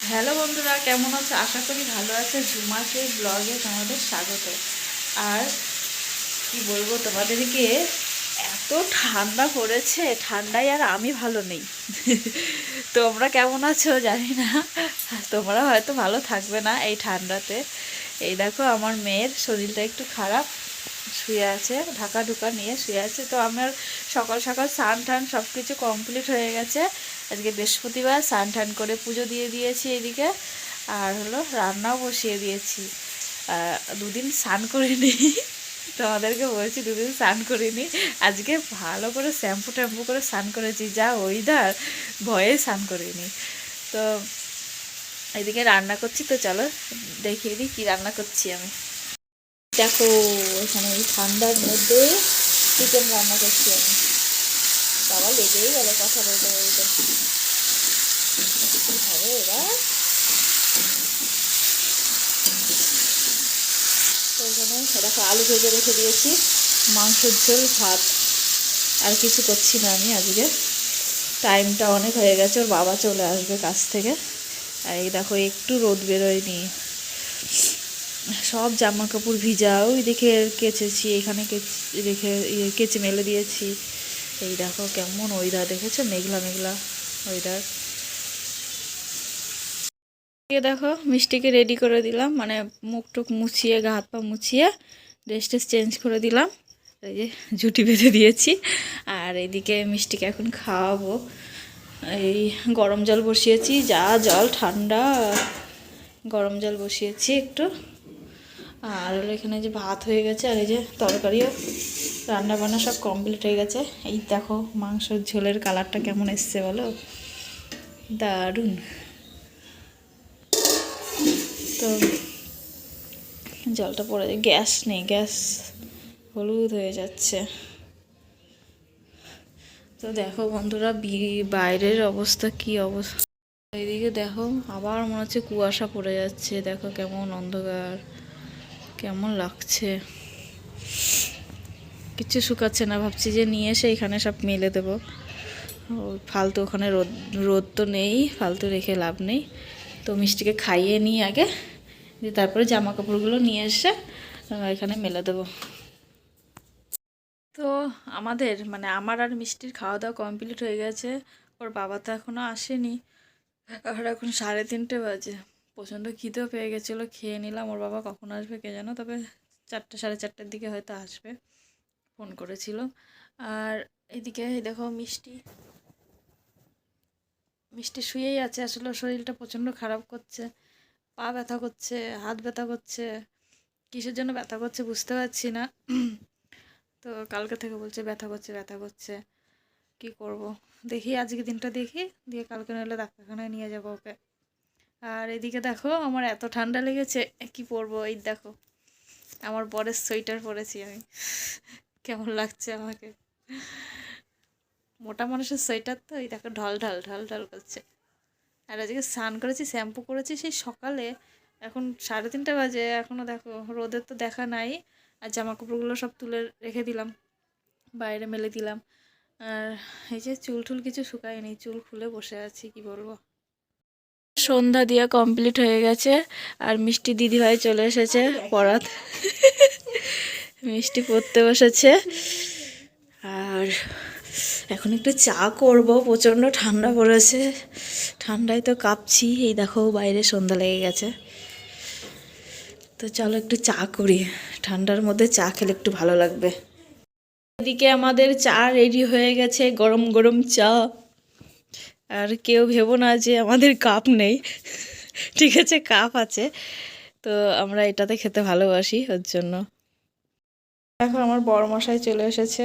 Hello বন্ধুরা, কেমন আছো? আশা করি ভালো আছে। ঝুমাকে ব্লগে তোমাদের স্বাগত। আর কি বলব, তোমাদেরকে এত ঠান্ডা পড়েছে, ঠান্ডায় আর আমি ভালো নেই। তোমরা কেমন আছো? জানি না। তোমরা হয়তো ভালো থাকবে না এই ঠান্ডাতে। এই দেখো, আমার মেয়ের শরীরটা একটু খারাপ। শুয়ে আছে, ঢাকা ঢুকা নিয়ে শুয়ে আছে। তো আমার সকাল সকাল স্নান টান সব কিছু কমপ্লিট হয়ে গেছে। আজকে বৃহস্পতিবার স্নান টান করে পুজো দিয়ে দিয়েছি এদিকে। আর হলো রান্নাও বসিয়ে দিয়েছি। দুদিন স্নান করিনি। তোমাদেরকে বলছি দুদিন স্নান করিনি। আজকে ভালো করে শ্যাম্পু ট্যাম্পু করে স্নান করেছি, যা ওয়েদার ভয়ে স্নান করিনি। তো এদিকে রান্না করছি, তো চলো দেখিয়ে দিই কী রান্না করছি আমি। দেখো, এখানে এই ঠান্ডার মধ্যে চিকেন রান্না করছি আমি। বাবা লেগেই গেল কথা বলতে বলতে। হবে এবার? এখানে দেখো আলু ভেজে রেখে দিয়েছি, মাংসের ঝোল, ভাত। আর কিছু করছি না আমি আজকে। টাইমটা অনেক হয়ে গেছে, ওর বাবা চলে আসবে কাছ থেকে। আর এই দেখো, একটু রোদ বেরোয়নি। সব জামা কাপড় ভিজা, ওই দেখে কেচেছি, এখানে রেখে ইয়ে কেচে মেলে দিয়েছি। এই দেখো কেমন ওয়েদার দেখেছ? মেঘলা মেঘলা ওয়েদার দেখো, মিষ্টিকে রেডি করে দিলাম মানে মুখ টুক মুছিয়ে, গা হাত পা মুছিয়ে ড্রেস ট্রেস চেঞ্জ করে দিলাম। এই যে জুটি বেঁধে দিয়েছি, আর এইদিকে মিষ্টিকে এখন খাওয়াবো। এই গরম জল বসিয়েছি, যা জল, ঠান্ডা। গরম জল বসিয়েছি একটু। আর হলো এখানে যে ভাত হয়ে গেছে আর এই যে তরকারিও রান্না বান্না সব কমপ্লিট হয়ে গেছে। এই দেখো মাংসের ঝোলের কালারটা কেমন এসছে বলো? দারুণ। তো জলটা পড়ে যায়। গ্যাস নেই, গ্যাস হলুদ হয়ে যাচ্ছে। তো দেখো বন্ধুরা বাইরের অবস্থা কি অবস্থা? এইদিকে দেখো আবার মনে হচ্ছে কুয়াশা পড়ে যাচ্ছে। দেখো কেমন অন্ধকার। কেমন লাগছে? কিচ্ছু শুকাচ্ছে না, ভাবছি যে নিয়ে এসে এখানে সব মেলে দেবো। ফালতু ওখানে রোদ রোদ তো নেই, ফালতু রেখে লাভ নেই। তো মিষ্টিকে খাইয়ে নিই আগে, দিয়ে তারপরে জামা কাপড়গুলো নিয়ে এসে এখানে মেলে দেবো। তো আমাদের মানে আমার আর মিষ্টির খাওয়া দাওয়া কমপ্লিট হয়ে গেছে। ওর বাবা তো এখনও আসেনি। আর এখন সাড়ে তিনটে বাজে। প্রচণ্ড খিদেও পেয়ে গেছিল, খেয়ে নিলাম, ওর বাবা কখন আসবে কে জানো? তবে চারটে, সাড়ে চারটের দিকে হয়তো আসবে, ফোন করেছিল। আর এদিকে দেখো মিষ্টি মিষ্টি শুয়েই আছে, আসলে শরীরটা প্রচণ্ড খারাপ করছে, পা ব্যথা করছে, হাত ব্যথা করছে, কিসের জন্য ব্যথা করছে বুঝতে পারছি না। তো কালকে থেকে বলছে ব্যথা করছে ব্যথা করছে, কি করব? দেখি আজকে দিনটা দেখি, দিয়ে কালকে নইলে ডাক্তারখানায় নিয়ে যাব ওকে। আর এদিকে দেখো, আমার এত ঠান্ডা লেগেছে কি পরবো? এই দেখো, আমার বরের সোয়েটার পরেছি আমি। কেমন লাগছে আমাকে? মোটা মানুষের সোয়েটার তো, এই দেখো, ঢল ঢল ঢল ঢল করছে। আর আজকে স্নান করেছি, শ্যাম্পু করেছি, সেই সকালে এখন সাড়ে তিনটে বাজে এখনও দেখো, রোদের তো দেখা নাই। আর জামা কাপড়গুলো সব তুলে রেখে দিলাম, বাইরে মেলে দিলাম। আর এই যে চুল টুল কিছু শুকায়নি, চুল খুলে বসে আছি, কি বলব? সন্ধ্যা দিয়া কমপ্লিট হয়ে গেছে। আর মিষ্টি দিদিভাই চলে এসেছে পড়াত মিষ্টি পড়তে বসেছে। আর এখন একটু চা করব, প্রচণ্ড ঠান্ডা পড়েছে। ঠান্ডায় তো কাঁপছি, এই দেখো বাইরে সন্ধ্যা লেগে গেছে। তো চলো একটু চা করি, ঠান্ডার মধ্যে চা খেলে একটু ভালো লাগবে। এদিকে আমাদের চা রেডি হয়ে গেছে, গরম গরম চা। আর কেউ ভেবো না যে আমাদের কাপ নেই। ঠিক আছে, কাপ আছে। তো আমরা এটাতে খেতে ভালোবাসি ওর জন্য। দেখো, আমার বড় মশাই চলে এসেছে।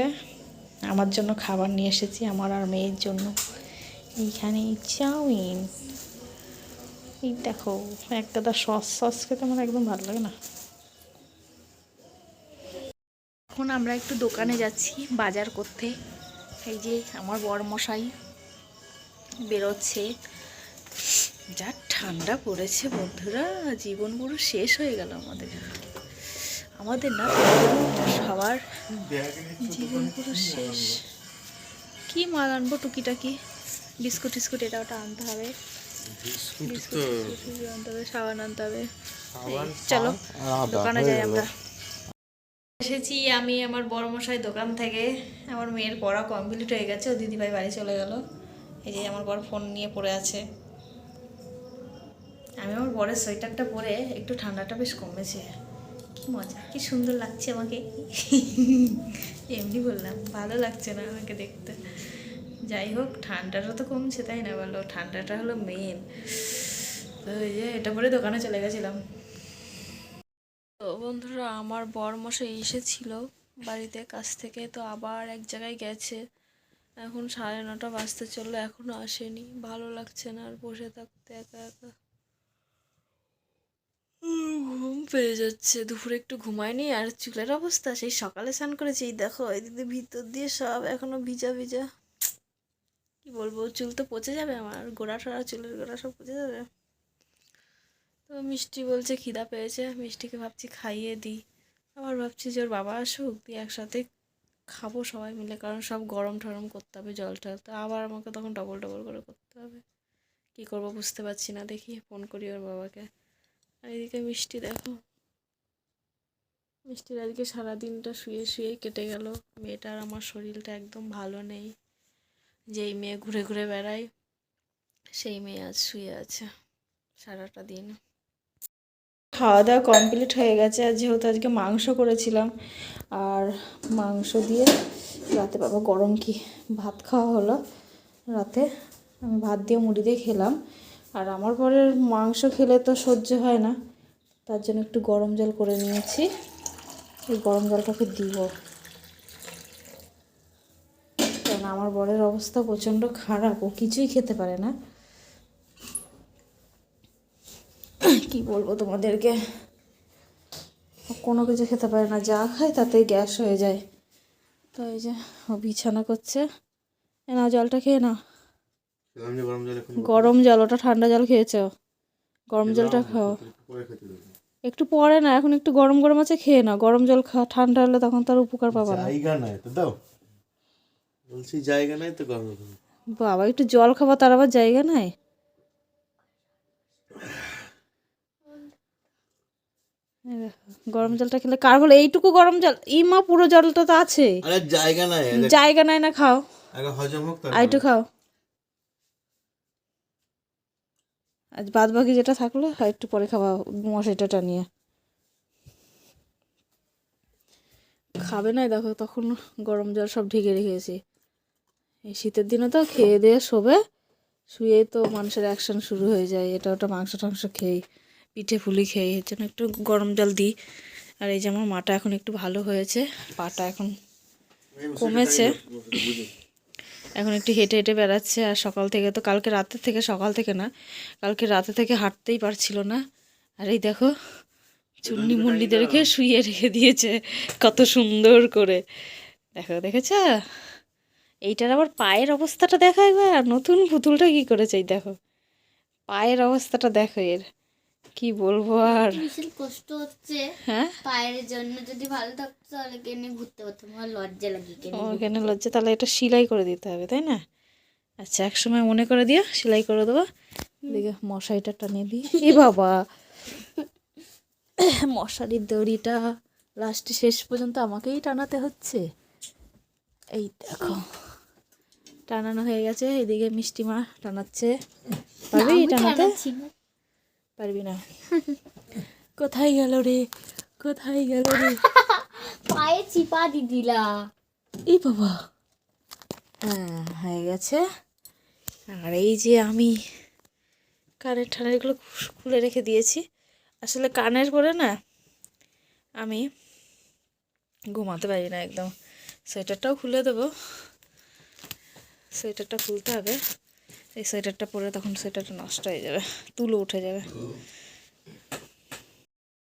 আমার জন্য খাবার নিয়ে এসেছি আমার আর মেয়ের জন্য। এইখানে চাউমিন। এই দেখো এক গাদা সস সস খেতে আমার একদম ভালো লাগে না। এখন আমরা একটু দোকানে যাচ্ছি বাজার করতে। এই যে আমার বড় মশাই বেরোচ্ছে। যা ঠান্ডা পড়েছে বন্ধুরা জীবন পুরো শেষ হয়ে গেল আমাদের। আমাদের না সবার জীবন পুরো শেষ। কি মাল আনব টুকিটাকি? বিস্কুট টিস্কুট এটা ওটা আনতে হবে। বিস্কুট আনতে হবে সাবান আনতে হবে। চলো দোকানে যাই আমরা। এসেছি আমি আমার বড় মশাই দোকান থেকে। আমার মেয়ের পড়া কমপ্লিট হয়ে গেছে ও দিদিভাই বাড়ি চলে গেল। এই যে আমার বড় ফোন নিয়ে পড়ে আছে। আমি আমার বরের সোয়েটারটা পরে একটু ঠান্ডাটা বেশ কমেছে। কি মজা কি সুন্দর লাগছে আমাকে। এমনি বললাম ভালো লাগছে না আমাকে দেখতে। যাই হোক ঠান্ডাটা তো কমছে তাই না বলো? ঠান্ডাটা হলো মেন তো এই যে এটা পরে দোকানে চলে গেছিলাম। তো বন্ধুরা আমার বর মশাই এসেছিল বাড়িতে কাছ থেকে তো আবার এক জায়গায় গেছে। এখন সাড়ে নটা বাজতে চলল, এখনও আসেনি। ভালো লাগছে না আর বসে থাকতে একা একা। ঘুম পেয়ে যাচ্ছে। দুপুরে একটু ঘুমায়নি আর চুলের অবস্থা, সেই সকালে স্নান করেছি। দেখো, এদিকে ভিতর দিয়ে সব এখনও ভিজা ভিজা। কি বলব, চুল তো পচে যাবে আমার, গোড়া টোড়া চুলের গোড়া সব পচে যাবে। তো মিষ্টি বলছে খিদা পেয়েছে, মিষ্টিকে ভাবছি খাইয়ে দিই। আবার ভাবছি যে ওর বাবা আসুক, দিয়ে একসাথে খাব সবাই মিলে, কারণ সব গরম টরম করতে হবে জল টল তো আবার আমাকে তখন ডবল ডবল করে করতে হবে। কী করব বুঝতে পারছি না, দেখি ফোন করি ওর বাবাকে। আর এদিকে মিষ্টি দেখো। মিষ্টির আজকে সারাদিনটা শুয়ে শুয়ে কেটে গেল। মেয়েটার আমার শরীরটা একদম ভালো নেই। যেই মেয়ে ঘুরে ঘুরে বেড়ায়, সেই মেয়ে আজ শুয়ে আছে সারাটা দিন। খাওয়া দাওয়া কমপ্লিট হয়ে গেছে। আর যেহেতু আজকে মাংস করেছিলাম, আর মাংস দিয়ে রাতে বাবা গরম কি ভাত খাওয়া হলো, রাতে আমি ভাত দিয়ে মুড়ি দিয়ে খেলাম। আর আমার পরের মাংস খেলে তো সহ্য হয় না, তার জন্য একটু গরম জল করে নিয়েছি। এই গরম জলটাকে দিব। কারণ আমার বরের অবস্থা প্রচণ্ড খারাপ, ও কিছুই খেতে পারে না। কি বলব তোমাদেরকে? কোনো কিছু খেতে পারে না যা খায় তাতেই গ্যাস হয়ে যায়। তো এই যে ও বিছানা করছে। এ নাও জলটা খেয়ে নাও। গরম জল ওটা ঠান্ডা জল খেয়েছো? গরম জলটা খাও। একটু পরে না এখন একটু গরম গরম আছে খেয়ে নাও। গরম জল খা ঠান্ডা হলে তখন তার উপকার পাবা না। জায়গা নাই তো দাও। বলছি জায়গা নাই তো গরম। বাবা একটু জল খাবা তার আবার জায়গা নাই এই দেখো, গরম জলটা খেলে কার বলে এইটুকু গরম জল? ইমা পুরো জলটা তো আছে। আরে জায়গা নাই জায়গা নাই না খাও। আগে হজম হোক একটু খাও। আজ বাদ বাকি যেটা থাকল একটু পরে খাওয়া মশাইটা টানিয়ে খাবে না দেখো তখন গরম জল সব ঢেকে রেখেছি। এই শীতের দিনে তো খেয়ে দিয়ে শোবে শুয়ে তো মানুষের অ্যাকশন শুরু হয়ে যায় এটা ওটা মাংস টাংস খেয়ে পিঠে ফুলি খেয়ে এর জন্য একটু গরম জল দিই। আর এই যে আমার মাটা এখন একটু ভালো হয়েছে, পাটা এখন কমেছে। এখন একটু হেঁটে হেঁটে বেড়াচ্ছে, আর সকাল থেকে তো কালকে রাতের থেকে, সকাল থেকে না, কালকে রাতে থেকে হাঁটতেই পারছিল না। আর এই দেখো, চুন্নি মুন্নিদেরকে শুয়ে রেখে দিয়েছে, কত সুন্দর করে। দেখো, দেখেছ? এইটার আবার পায়ের অবস্থাটা দেখো একবার, নতুন পুতুলটা কি করেছে এই দেখো। পায়ের অবস্থাটা দেখো এর। কি বলব আর? ভীষণ কষ্ট হচ্ছে। হ্যাঁ? পায়ের জন্য যদি ভালো থাকতো তাহলে কেনে ঘুরতে পারতাম আমার লজ্জা লাগে কেনে ওখানে লজ্জা? তাহলে এটা সেলাই করে দিতে হবে তাই না? আচ্ছা এক সময় মনে করে দিও সেলাই করে দেবো। দিকে মশারিটা টানিয়ে দিই। এ বাবা! মশারির দড়িটা লাস্টে শেষ পর্যন্ত আমাকেই টানাতে হচ্ছে। এই দেখো। টানানো হয়ে গেছে। এদিকে মিষ্টি মা টানাচ্ছে পারবি টানাতে? পারবি না। কোথায় গেল রে? কোথায় গেল রে? পায়ে চিপা দি দিলা। এই বাবা। হ্যাঁ হয়ে গেছে। আর এই যে আমি কানের ঠানেরগুলো খুলে রেখে দিয়েছি। আসলে কানের পরে না আমি ঘুমাতে পারি না একদম। সোয়েটারটাও খুলে দেবো। সোয়েটারটা খুলতে হবে। এই সোয়েটারটা পরে তখন সোয়েটারটা নষ্ট হয়ে যাবে, তুলো উঠে যাবে।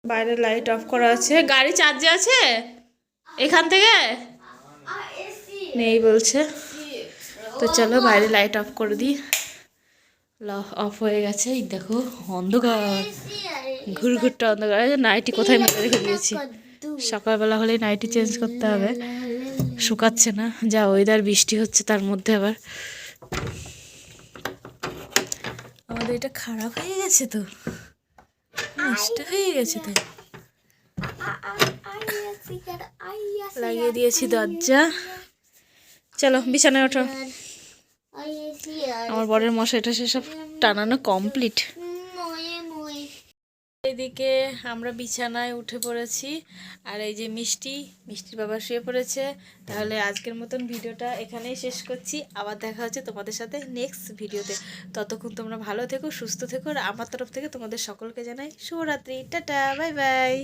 বাইরে লাইট অফ করা আছে। গাড়ি চার্জে আছে? এখান থেকে? নেই বলছে। তো চলো বাইরে লাইট অফ করে দিই। অফ হয়ে গেছে। এই দেখো, অন্ধকার। ঘুরঘুরটা অন্ধকার। এই নাইটি কোথায় মেলে রেখে দিয়েছি? সকালবেলা হলে নাইটি চেঞ্জ করতে হবে। শুকাচ্ছে না। যা ওয়েদার বৃষ্টি হচ্ছে তার মধ্যে আবার। এটা খারাপ হয়ে গেছে তো। নষ্ট হয়ে গেছে তো। লাগিয়ে দিয়েছি দরজা। চলো বিছানায় ওঠো। আমার বরের মশাইটা সেসব টানানো কমপ্লিট এদিকে আমরা বিছানায় উঠে পড়েছি। আর এই যে মিষ্টি, মিষ্টির বাবা শুয়ে পড়েছে। তাহলে আজকের মতন ভিডিওটা এখানেই শেষ করছি। আবার দেখা হচ্ছে তোমাদের সাথে নেক্সট ভিডিওতে। ততক্ষণ তোমরা ভালো থেকো, সুস্থ থেকো, আর আমার তরফ থেকে তোমাদের সকলকে জানাই শুভরাত্রি। Tata bye bye